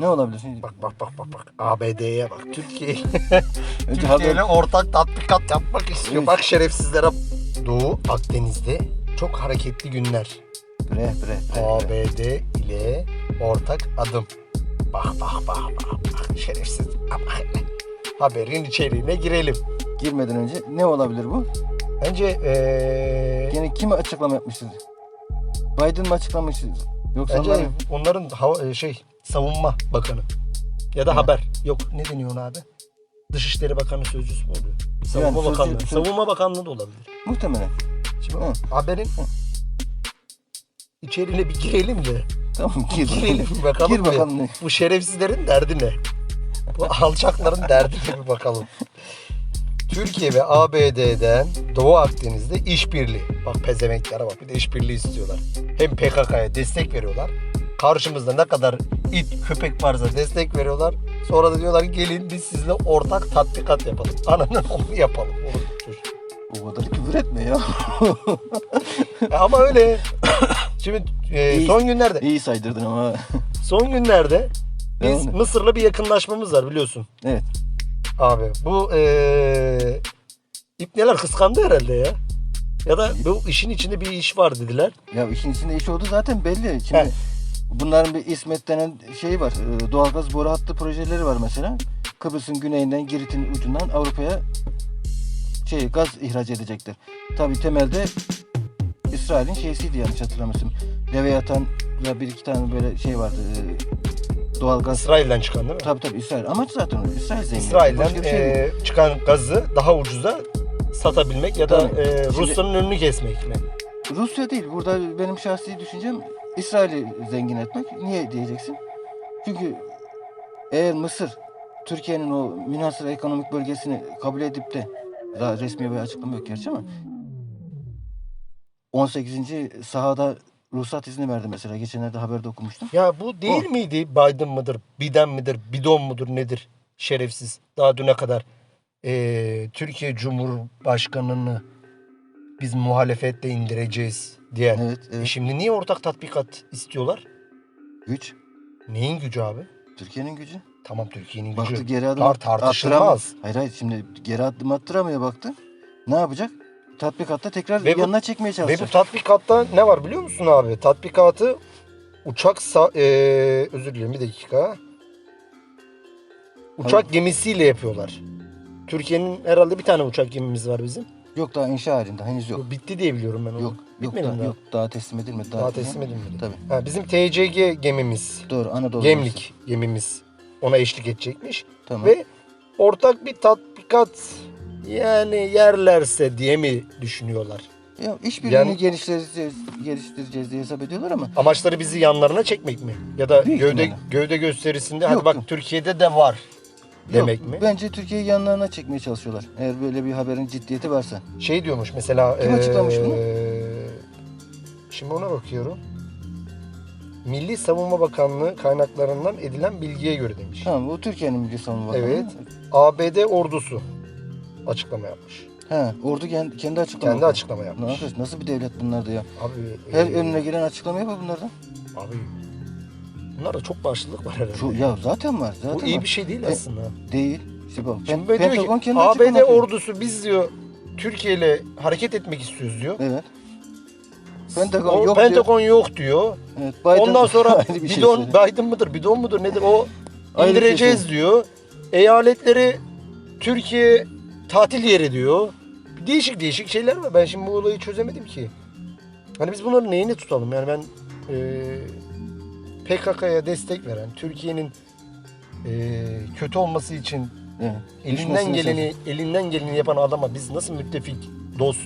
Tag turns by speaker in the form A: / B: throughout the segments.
A: Ne olabilir?
B: Bak bak bak bak bak. ABD'ye bak. Türkiye Türkiye ile ortak tatbikat yapmak istiyor.
A: Evet.
B: Bak şerefsizlere. Doğu Akdeniz'de çok hareketli günler.
A: bre bre bre.
B: ABD ile ortak adım. Bak bak bak bak bak şerefsiz. Bak. Haberin içeriğine girelim.
A: Girmeden önce ne olabilir bu?
B: Bence eee
A: Yine kim açıklama yapmıştır? Biden mı açıklamıştır? Yoksa
B: bence
A: onlar-
B: onların hava, şey savunma bakanı ya da
A: Hı.
B: haber. Yok ne deniyor ona abi? Dışişleri Bakanı sözcüsü mü oluyor? Savunma
A: sözcü-
B: Bakanlığı.
A: söz-
B: Savunma Bakanlığı da olabilir.
A: muhtemelen.
B: Şimdi
A: Hı.
B: haberin içeriğine bir girelim de.
A: Tamam gir.
B: Girelim bakalım.
A: Gir
B: bir.
A: bakalım ne?
B: Bu şerefsizlerin derdi ne? Bu alçakların derdine bir bakalım. Türkiye ve ABD'den Doğu Akdeniz'de işbirliği. Bak pezevenklere bak bir de işbirliği istiyorlar. Hem PKK'ya destek veriyorlar. Karşımızda ne kadar it, köpek varsa destek veriyorlar. Sonra da diyorlar ki gelin biz sizinle ortak tatbikat yapalım. Ananın onu yapalım.
A: O kadar küfür etme ya.
B: E Ama öyle. Şimdi e,
A: İyi.
B: son günlerde
A: İyi saydırdın ama.
B: son günlerde biz. Mısır'la bir yakınlaşmamız var biliyorsun.
A: evet.
B: Abi bu eee ipneler kıskandı herhalde ya. Ya da bu işin içinde bir iş var dediler.
A: Ya işin içinde iş oldu zaten belli. Şimdi
B: He.
A: Bunların bir İsmet denen şey var. Ee, Doğalgaz boru hattı projeleri var mesela. Kıbrıs'ın güneyinden Girit'in ucundan Avrupa'ya şey gaz ihraç edecekler. Tabii temelde İsrail'in şeysiydi yanlış hatırlamıyorsam. Leviathan'la bir iki tane böyle şey vardı. E, doğalgaz.
B: İsrail'den çıkan değil mi?
A: Tabii tabii İsrail. Amaç zaten o. İsrail zengin.
B: İsrail'den
A: şey
B: eee, çıkan gazı daha ucuza satabilmek ya da
A: Tabii. Şimdi-
B: Rusya'nın önünü kesmek mi?
A: Rusya değil. Burada benim şahsi düşüncem İsrail'i zengin etmek. Niye diyeceksin? Çünkü eğer Mısır Türkiye'nin o münhasır ekonomik bölgesini kabul edip de daha resmi bir açıklama yok gerçi ama 18. sahada ruhsat izni verdi mesela. Geçenlerde haberde okumuştum.
B: Ya bu değil
A: O.
B: miydi Biden mıdır, Biden midir, bidon mudur nedir? Şerefsiz. Daha düne kadar eee, Türkiye Cumhurbaşkanı'nı biz muhalefetle indireceğiz diyen.
A: Evet,
B: E
A: evet.
B: şimdi niye ortak tatbikat istiyorlar?
A: Güç.
B: Neyin gücü abi?
A: Türkiye'nin gücü.
B: Tamam Türkiye'nin
A: Baktı
B: gücü.
A: geri adım
B: Tar- tartışılmaz.
A: Hayır hayır şimdi geri adım attıramıyor baktı. Ne yapacak? Tatbikatta tekrar
B: Ve bu-
A: yanına çekmeye
B: Ve
A: çalışacak.
B: bu tatbikatta ne var biliyor musun abi? Tatbikatı uçak sa- eee, özür dilerim bir dakika. Uçak gemisiyle yapıyorlar. Türkiye'nin herhalde bir tane uçak gemimiz var bizim.
A: Yok daha inşa halinde henüz yok.
B: Bu bitti diye biliyorum ben onu.
A: Yok yok
B: Bitmedi mi
A: daha,
B: daha?
A: yok daha teslim edilmedi.
B: Daha teslim edilmedi.
A: Tabii.
B: Ha, bizim TCG gemimiz,
A: Doğru Anadolu.
B: Gemlik gemimiz ona eşlik edecekmiş.
A: Tamam.
B: Ve ortak bir tatbikat yani yerlerse diye mi düşünüyorlar?
A: Ya işbirliğini
B: Yani-
A: geliştireceğiz, geliştireceğiz diye hesap ediyorlar ama
B: Amaçları bizi yanlarına çekmek mi? Ya da
A: Büyük
B: gövde
A: ihtimalle.
B: gövde gösterisinde hadi
A: Yok,
B: bak
A: yok.
B: Türkiye'de de var demek mi?
A: Bence Türkiye'yi yanlarına çekmeye çalışıyorlar. Eğer böyle bir haberin ciddiyeti varsa.
B: Şey diyormuş mesela
A: Kim açıklamış bunu?
B: Şimdi ona bakıyorum. Milli Savunma Bakanlığı kaynaklarından edilen bilgiye göre demiş.
A: Tamam bu Türkiye'nin Milli Savunma Bakanı.
B: Evet. ABD ordusu açıklama yapmış.
A: He, ordu kendi, kendi açıklama.
B: Kendi
A: yapıyor.
B: açıklama
A: Ne
B: yapmış.
A: yapıyorsun? Nasıl bir devlet bunlar da ya?
B: Abi
A: Her
B: e,
A: önüne gelen açıklama yapar bunlardan.
B: abi bunlarda çok başlılık var herhalde.
A: Şu, ya zaten var. Zaten
B: Bu iyi
A: var.
B: bir şey değil
A: E,
B: aslında.
A: Değil. İşte bak,
B: Şimdi böyle diyor
A: Pentagon
B: ki
A: kendi
B: ABD
A: yapıyor.
B: ordusu biz diyor Türkiye ile hareket etmek istiyoruz diyor.
A: Evet. Pentagon
B: O
A: yok diyor.
B: Pentagon yok diyor.
A: Evet, Biden-
B: Ondan sonra
A: Ayrı bir şey
B: bidon
A: söylüyor.
B: Biden mıdır bidon mudur nedir o
A: Ayrı bir şey
B: indireceğiz diyor. Eyaletleri Türkiye tatil yeri diyor. Değişik değişik şeyler var. Ben şimdi bu olayı çözemedim ki. Hani biz bunların neyini tutalım? Yani ben e, PKK'ya destek veren, Türkiye'nin e, kötü olması için
A: Evet.
B: elinden
A: Düşmesini
B: geleni elinden geleni yapan adama biz nasıl müttefik, dost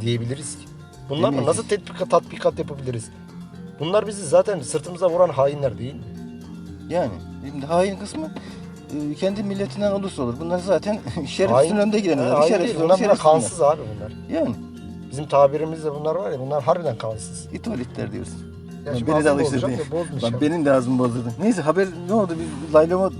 B: diyebiliriz ki? Bunlarla
A: Demeyiz.
B: nasıl tatbikat, tatbikat yapabiliriz? Bunlar bizi zaten sırtımıza vuran hainler değil mi?
A: Yani şimdi hain kısmı e, kendi milletinden olursa olur. Bunlar zaten şerefsizin
B: Hain-
A: önde gidenler.
B: Ha, hain
A: şerefsiz
B: değil.
A: olur,
B: Bunlar, bunlar
A: şerefsiz
B: kansız abi bunlar.
A: bunlar. Yani
B: Bizim tabirimizde bunlar var ya bunlar harbiden kansız.
A: itolikler diyorsun.
B: Ya şimdi
A: beni de
B: ağzımı
A: alıştırdı. benim de ağzımı bozdurdun. Neyse haber ne oldu? Bir laylama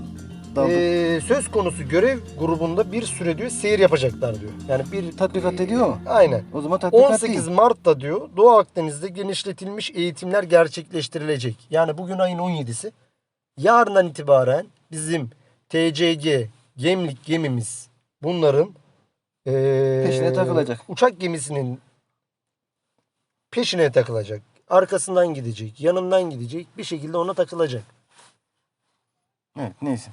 A: daldı.
B: Ee, söz konusu görev grubunda bir süre diyor seyir yapacaklar diyor. Yani bir
A: Tatbikat ediyor mu?
B: Aynen.
A: O zaman tatbikat
B: 18
A: değil.
B: Mart'ta diyor Doğu Akdeniz'de genişletilmiş eğitimler gerçekleştirilecek. Yani bugün ayın 17'si. Yarından itibaren bizim TCG gemlik gemimiz bunların eee,
A: Peşine takılacak.
B: Uçak gemisinin peşine takılacak. Arkasından gidecek, yanından gidecek. Bir şekilde ona takılacak.
A: Evet neyse.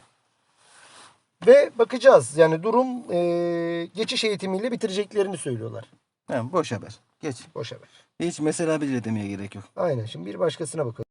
B: Ve bakacağız. Yani durum eee, geçiş eğitimiyle bitireceklerini söylüyorlar.
A: Tamam boş haber. Geç.
B: Boş haber.
A: Hiç mesela bile demeye gerek yok.
B: Aynen. Şimdi bir başkasına bakalım.